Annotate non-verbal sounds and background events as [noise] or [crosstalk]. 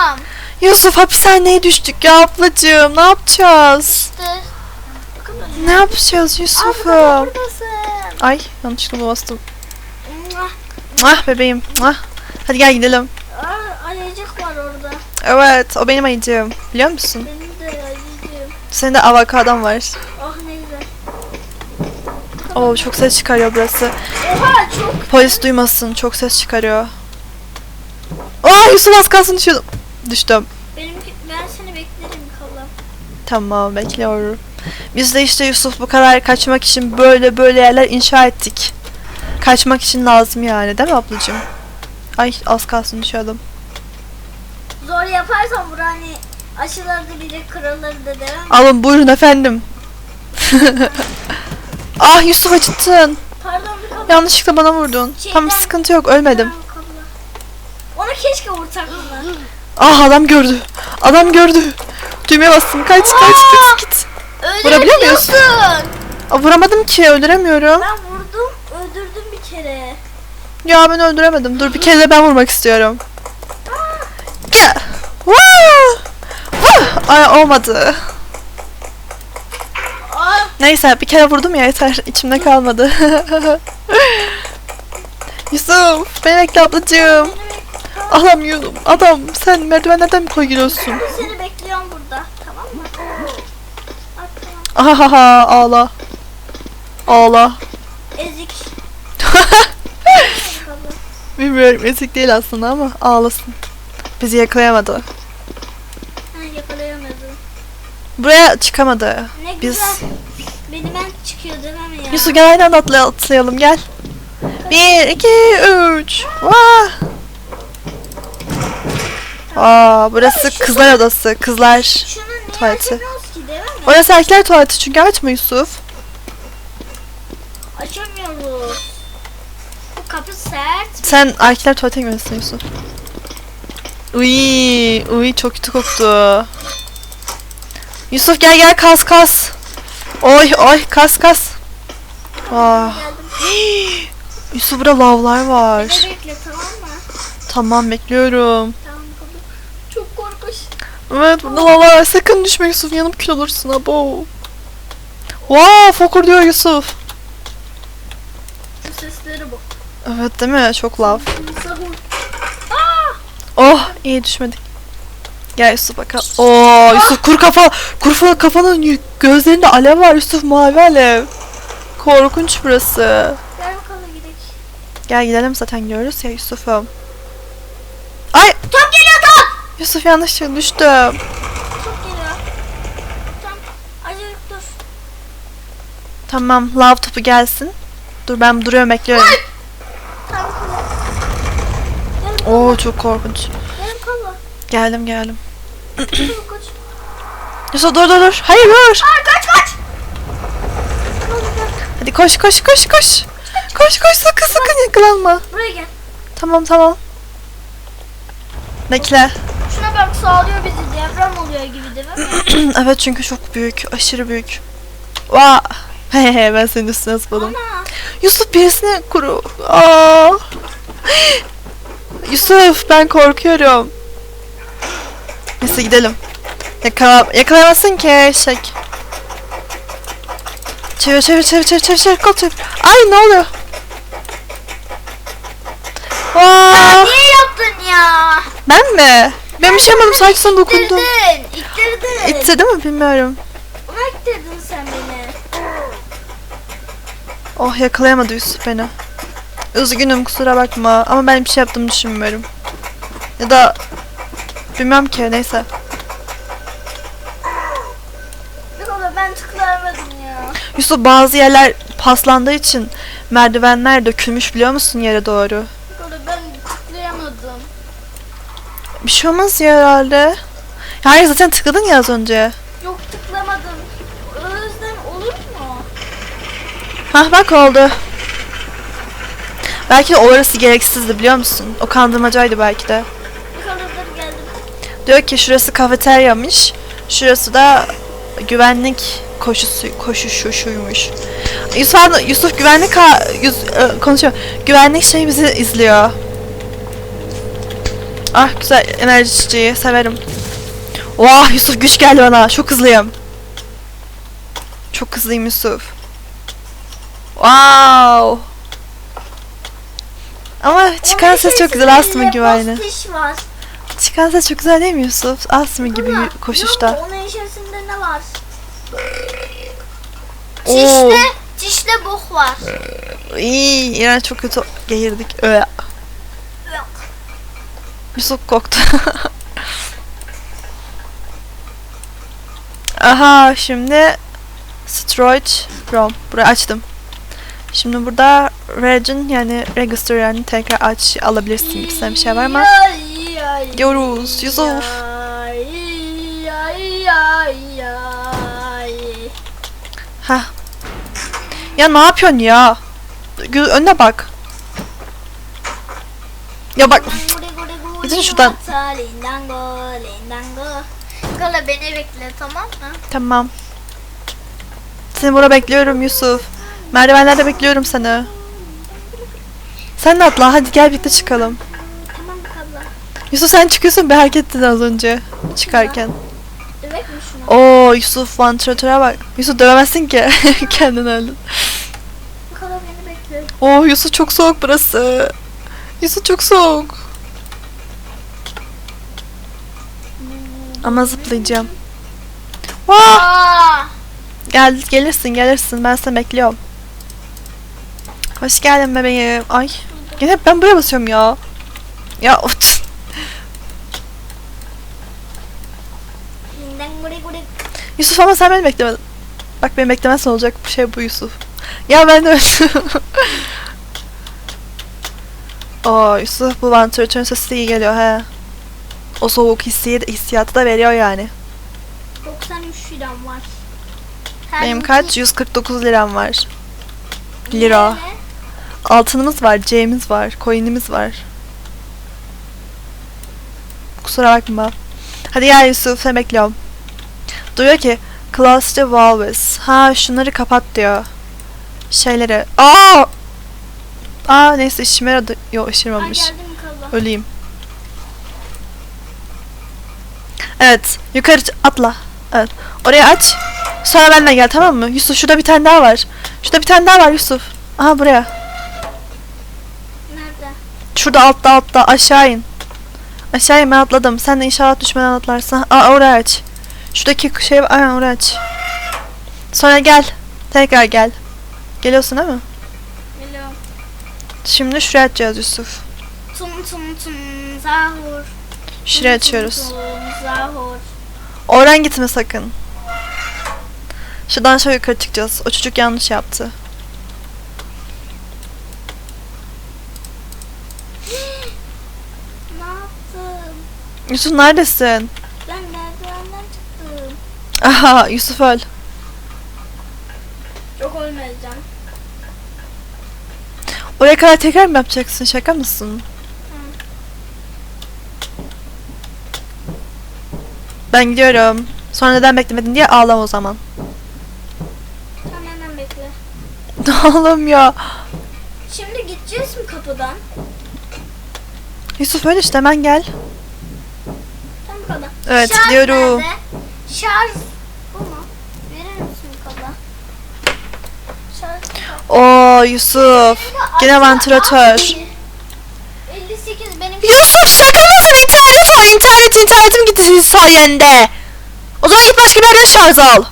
Tamam. Yusuf hapishaneye düştük ya ablacığım. Ne yapacağız? İşte. Ne yapacağız Abla Yusuf'um? buradasın. Ay yanlışlıkla bastım. Mwah. Ah bebeğim. Ah. Hadi gel gidelim. Aa, ayıcık var orada. Evet o benim ayıcığım. Biliyor musun? Benim de ayıcığım. Senin de avokadon var. Oh ne güzel. Oo çok ses çıkarıyor burası. Oha çok. Polis duymasın. Çok ses çıkarıyor. Aa Yusuf az kalsın düşüyordum. Düştüm. Benimki, ben seni beklerim kalam. Tamam bekliyorum. Biz de işte Yusuf bu kadar kaçmak için böyle böyle yerler inşa ettik. Kaçmak için lazım yani değil mi ablacığım? Ay az kalsın düşüyordum. Zor yaparsan bura hani aşıları da bile kırılır demem. Alın buyurun efendim. [laughs] ah Yusuf acıttın. Pardon bir kablo. Yanlışlıkla bana vurdun. Tamam Şeyden- sıkıntı yok ölmedim. Tamam. Onu keşke vursak. [laughs] Ah adam gördü. Adam gördü. Düğmeye bastım. Kaç kaç git git. Vurabiliyor muyuz? Öldürebiliyorsun. Aa, vuramadım ki öldüremiyorum. Ben vurdum, öldürdüm bir kere. Ya ben öldüremedim. Dur bir kere de ben vurmak istiyorum. Gel. Woo! Woo! Ay olmadı. Aa, Neyse bir kere vurdum ya yeter. İçimde kalmadı. [laughs] Yusuf beni bekle ablacığım. Alamıyorum. Adam sen merdivenlerden mi koyuyorsun? seni bekliyorum burada. Tamam mı? Ahaha ağla. Ağla. Ezik. [laughs] Bilmiyorum ezik değil aslında ama ağlasın. Bizi yakalayamadı. Ha, yakalayamadım. Buraya çıkamadı. Ne Biz güzel. Beni ben çıkıyor demem ya. Yusuf gel atla- atlayalım gel. Bir, iki, üç. Vah. Aa, burası kızlar odası. Kızlar. Şunu niye Tuvaleti. ki? Orası erkekler tuvaleti çünkü açma Yusuf. Açamıyoruz. Bu kapı sert. Sen erkekler tuvaletine girmesin Yusuf. Uy, uy çok kötü koktu. Yusuf gel gel kas kas. Oy oy kas kas. Ah. [gasps] Yusuf burada lavlar var. Bekle tamam mı? Tamam bekliyorum. Tamam kapı. Çok korkunç. Evet burada lavlar var. Sakın düşme Yusuf yanıp kül olursun abo. Wow fokur diyor Yusuf. Sesleri bu. Evet değil mi? Çok lav. Sahur. Oh iyi düşmedik. Gel Yusuf bakalım. Oo Yusuf kur kafa. Kur fa- kafanın gözlerinde alev var Yusuf mavi alev. Korkunç burası. Gel bakalım gidelim. Gel gidelim zaten görürüz ya Yusuf'um. Ay top. Yusuf yanlışlıkla düştüm. Top geliyor. Acayip dur. Tamam lav topu gelsin. Dur ben duruyorum bekliyorum. Kolla. Gel Oo çok korkunç. Gel kolla. Geldim geldim. Çabuk koş. [clears throat] Yusuf dur dur dur. Hayır dur. Aa kaç kaç. Hadi koş koş koş koş. Koş koş sakın sakın yakalanma. Buraya gel. Tamam tamam. Bekle. Şuna bak sağlıyor bizi. Deprem oluyor gibi değil mi? [clears throat] evet çünkü çok büyük. Aşırı büyük. Vaa. [laughs] He he ben senin üstüne zıpladım. Yusuf birisine kuru. Aa. Yusuf ben korkuyorum. Neyse gidelim. Yakala yakalayamazsın ki eşek. Çevir çevir çevir çevir çevir çevir kol çevir. Ay ne oluyor? Aa, Niye yaptın ya? ben mi? Ben bir şey yapmadım sadece sana dokundum. İttirdin. İttirdin. İttirdi mi bilmiyorum. Ona ittirdin sen beni. Oh yakalayamadı Yusuf beni. Üzgünüm kusura bakma ama ben bir şey yaptığımı düşünmüyorum. Ya da bilmem ki neyse. Ne kadar ben tıklayamadım ya. Yusuf bazı yerler paslandığı için merdivenler dökülmüş biliyor musun yere doğru? Ne kadar ben tıklayamadım. Bir şey olmaz ya herhalde. Hayır zaten tıkladın ya az önce. Yok tıklamadım. Yüzden olur mu? Hah bak oldu. Belki de orası gereksizdi biliyor musun? O kandırmacaydı belki de. Ne kadardır geldim. Diyor ki şurası kafeteryamış. Şurası da güvenlik koşusu koşuşu şuymuş. Yusuf, Yusuf güvenlik Yus- e, konuşuyor. Güvenlik şey bizi izliyor. Ah güzel enerji içeceği severim. Vah Yusuf güç geldi bana. Çok hızlıyım. Çok hızlıyım Yusuf. Wow. Ama çıkan ses çok güzel astımı gibi aynı. Çıkan ses çok güzel değil mi Yusuf? Astımı gibi koşuşta. yok, Onun içerisinde ne var? Çişte, çişte bok var. İyi, İran çok kötü geğirdik. Öyle. Yusuf koktu. [laughs] Aha şimdi Stroid Rom. Burayı açtım. Şimdi burada Region yani Register yani tekrar aç alabilirsin gibisinden bir şey var yay, Gidiyoruz Yusuf. Ha. Ya ne yapıyorsun ya? Önüne bak. Ya bak. Gidin şuradan. lindango, lindango. Kala beni bekle tamam mı? Tamam. Seni burada bekliyorum Yusuf. Merdivenlerde bekliyorum seni. Sen de atla hadi gel birlikte çıkalım. Tamam kala. Yusuf sen çıkıyorsun bir hareket ettin az önce çıkarken. Dövek mi şunu? Oo Yusuf vantilatöre bak. Yusuf dövemezsin ki. [laughs] Kendin öldün. Kala beni bekle. Oo Yusuf çok soğuk burası. Yusuf çok soğuk. Ama zıplayacağım. Vaa! Aa! Gel gelirsin gelirsin ben seni bekliyorum. Hoş geldin bebeğim. Ay. Yine hep ben buraya basıyorum ya. Ya ot. Yusuf ama sen beni beklemedin. Bak beni beklemezsen olacak bir şey bu Yusuf. Ya ben de öldüm. [laughs] Oo Yusuf bu vantilatörün sesi de iyi geliyor he. O soğuk hissi, hissiyatı da veriyor yani. 93 liram var. Her Benim kaç? 149 liram var. Lira. Altınımız var, C'miz var, coin'imiz var. Kusura bakma. Hadi gel Yusuf, seni bekliyorum. Diyor ki, close the valves. Ha, şunları kapat diyor. Şeyleri. Aa! Aa, neyse işime yaradı. Yok, geldim kala. Öleyim. Evet, yukarı atla. Evet. Oraya aç. Sonra benimle gel tamam mı? Yusuf şurada bir tane daha var. Şurada bir tane daha var Yusuf. Aha buraya. Nerede? Şurada altta altta aşağı in. Aşağı in ben atladım. Sen de inşallah düşmeden atlarsın. Aa oraya aç. Şuradaki şey aynen oraya aç. Sonra gel. Tekrar gel. Geliyorsun değil mi? Biliyorum. Şimdi şuraya açacağız Yusuf. Tum tum tum zahur. Şuraya açıyoruz. Oradan gitme sakın. Şuradan şöyle yukarı çıkacağız. O çocuk yanlış yaptı. [gasps] Ne? Yusuf neredesin? Ben merdivenden çıktım. Aha Yusuf öl. Çok ölmeyeceğim. Oraya kadar tekrar mı yapacaksın? Şaka mısın? Ben gidiyorum. Sonra neden beklemedin diye ağlama o zaman. Tamam hemen bekle. [laughs] Oğlum ya. Şimdi gideceğiz mi kapıdan? Yusuf öyle işte hemen gel. Tam kadar. Evet, Şarj gidiyorum. nerede? Şarj bu mu? Verir misin kadar? Şarj. Oo Yusuf. Açma vantilatör. abi. 58 benim Yusuf var. İnternet internetim gitti sayende. O zaman git başka bir yerden şarj al.